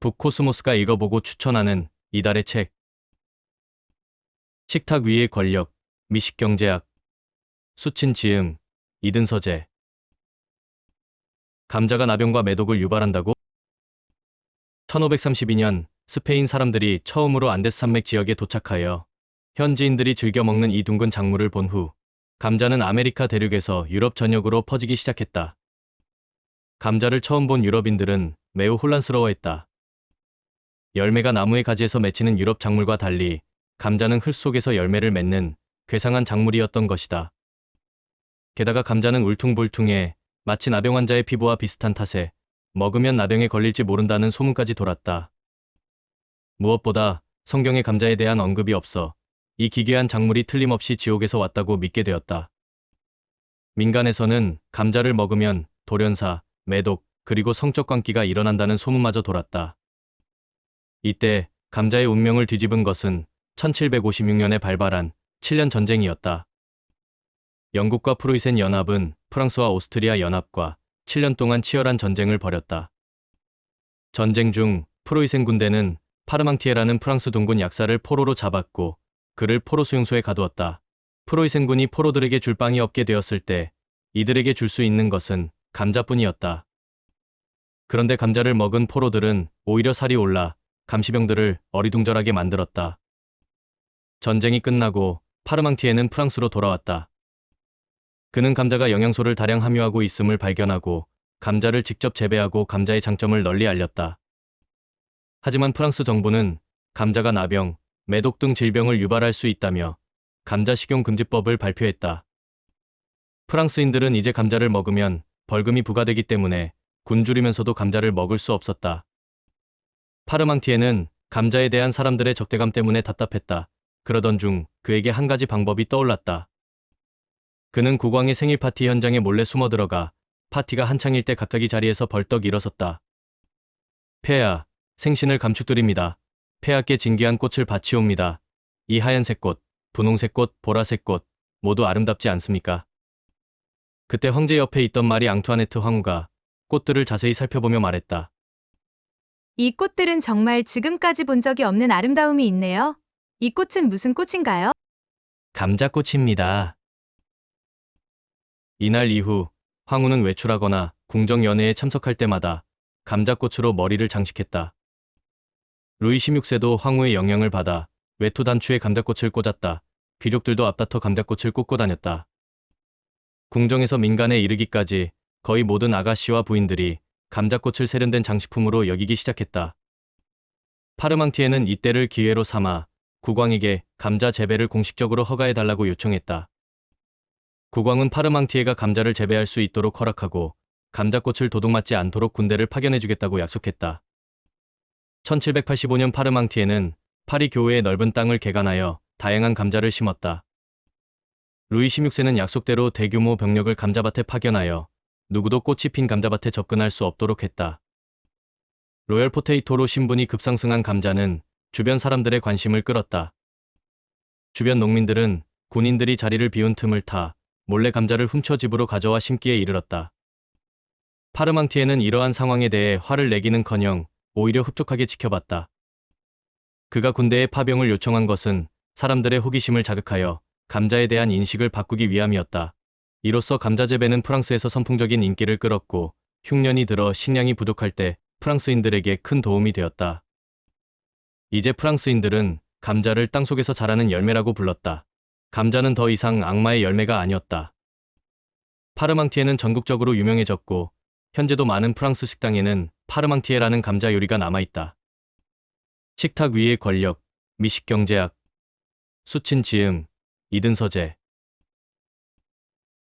북코스모스가 읽어보고 추천하는 이달의 책. 식탁 위의 권력, 미식경제학, 수친 지음, 이든 서재. 감자가 나병과 매독을 유발한다고? 1532년 스페인 사람들이 처음으로 안데스 산맥 지역에 도착하여 현지인들이 즐겨 먹는 이 둥근 작물을 본 후 감자는 아메리카 대륙에서 유럽 전역으로 퍼지기 시작했다. 감자를 처음 본 유럽인들은 매우 혼란스러워했다. 열매가 나무의 가지에서 맺히는 유럽 작물과 달리 감자는 흙 속에서 열매를 맺는 괴상한 작물이었던 것이다. 게다가 감자는 울퉁불퉁해 마치 나병 환자의 피부와 비슷한 탓에 먹으면 나병에 걸릴지 모른다는 소문까지 돌았다. 무엇보다 성경에 감자에 대한 언급이 없어 이 기괴한 작물이 틀림없이 지옥에서 왔다고 믿게 되었다. 민간에서는 감자를 먹으면 돌연사, 매독, 그리고 성적 관기가 일어난다는 소문마저 돌았다. 이때 감자의 운명을 뒤집은 것은 1756년에 발발한 7년 전쟁이었다. 영국과 프로이센 연합은 프랑스와 오스트리아 연합과 7년 동안 치열한 전쟁을 벌였다. 전쟁 중 프로이센 군대는 파르망티에라는 프랑스 동군 약사를 포로로 잡았고 그를 포로 수용소에 가두었다. 프로이센 군이 포로들에게 줄 빵이 없게 되었을 때 이들에게 줄 수 있는 것은 감자뿐이었다. 그런데 감자를 먹은 포로들은 오히려 살이 올라 감시병들을 어리둥절하게 만들었다. 전쟁이 끝나고 파르망티에는 프랑스로 돌아왔다. 그는 감자가 영양소를 다량 함유하고 있음을 발견하고 감자를 직접 재배하고 감자의 장점을 널리 알렸다. 하지만 프랑스 정부는 감자가 나병, 매독 등 질병을 유발할 수 있다며 감자 식용 금지법을 발표했다. 프랑스인들은 이제 감자를 먹으면 벌금이 부과되기 때문에 굶주리면서도 감자를 먹을 수 없었다. 파르망티에는 감자에 대한 사람들의 적대감 때문에 답답했다. 그러던 중 그에게 한 가지 방법이 떠올랐다. 그는 국왕의 생일 파티 현장에 몰래 숨어 들어가 파티가 한창일 때 각각이 자리에서 벌떡 일어섰다. 폐하, 생신을 감축드립니다. 폐하께 진귀한 꽃을 바치옵니다. 이 하얀색 꽃, 분홍색 꽃, 보라색 꽃, 모두 아름답지 않습니까? 그때 황제 옆에 있던 마리 앙투아네트 황후가 꽃들을 자세히 살펴보며 말했다. 이 꽃들은 정말 지금까지 본 적이 없는 아름다움이 있네요. 이 꽃은 무슨 꽃인가요? 감자꽃입니다. 이날 이후 황후는 외출하거나 궁정 연회에 참석할 때마다 감자꽃으로 머리를 장식했다. 루이 16세도 황후의 영향을 받아 외투 단추에 감자꽃을 꽂았다. 귀족들도 앞다퉈 감자꽃을 꽂고 다녔다. 궁정에서 민간에 이르기까지 거의 모든 아가씨와 부인들이 감자꽃을 세련된 장식품으로 여기기 시작했다. 파르망티에는 이때를 기회로 삼아 국왕에게 감자 재배를 공식적으로 허가해달라고 요청했다. 국왕은 파르망티에가 감자를 재배할 수 있도록 허락하고 감자꽃을 도둑맞지 않도록 군대를 파견해주겠다고 약속했다. 1785년 파르망티에는 파리 교외의 넓은 땅을 개간하여 다양한 감자를 심었다. 루이 16세는 약속대로 대규모 병력을 감자밭에 파견하여 누구도 꽃이 핀 감자밭에 접근할 수 없도록 했다. 로열 포테이토로 신분이 급상승한 감자는 주변 사람들의 관심을 끌었다. 주변 농민들은 군인들이 자리를 비운 틈을 타 몰래 감자를 훔쳐 집으로 가져와 심기에 이르렀다. 파르망티에는 이러한 상황에 대해 화를 내기는커녕 오히려 흡족하게 지켜봤다. 그가 군대에 파병을 요청한 것은 사람들의 호기심을 자극하여 감자에 대한 인식을 바꾸기 위함이었다. 이로써 감자 재배는 프랑스에서 선풍적인 인기를 끌었고 흉년이 들어 식량이 부족할 때 프랑스인들에게 큰 도움이 되었다. 이제 프랑스인들은 감자를 땅속에서 자라는 열매라고 불렀다. 감자는 더 이상 악마의 열매가 아니었다. 파르망티에는 전국적으로 유명해졌고 현재도 많은 프랑스 식당에는 파르망티에라는 감자 요리가 남아있다. 식탁 위의 권력, 미식경제학, 수친 지음, 이든 서재,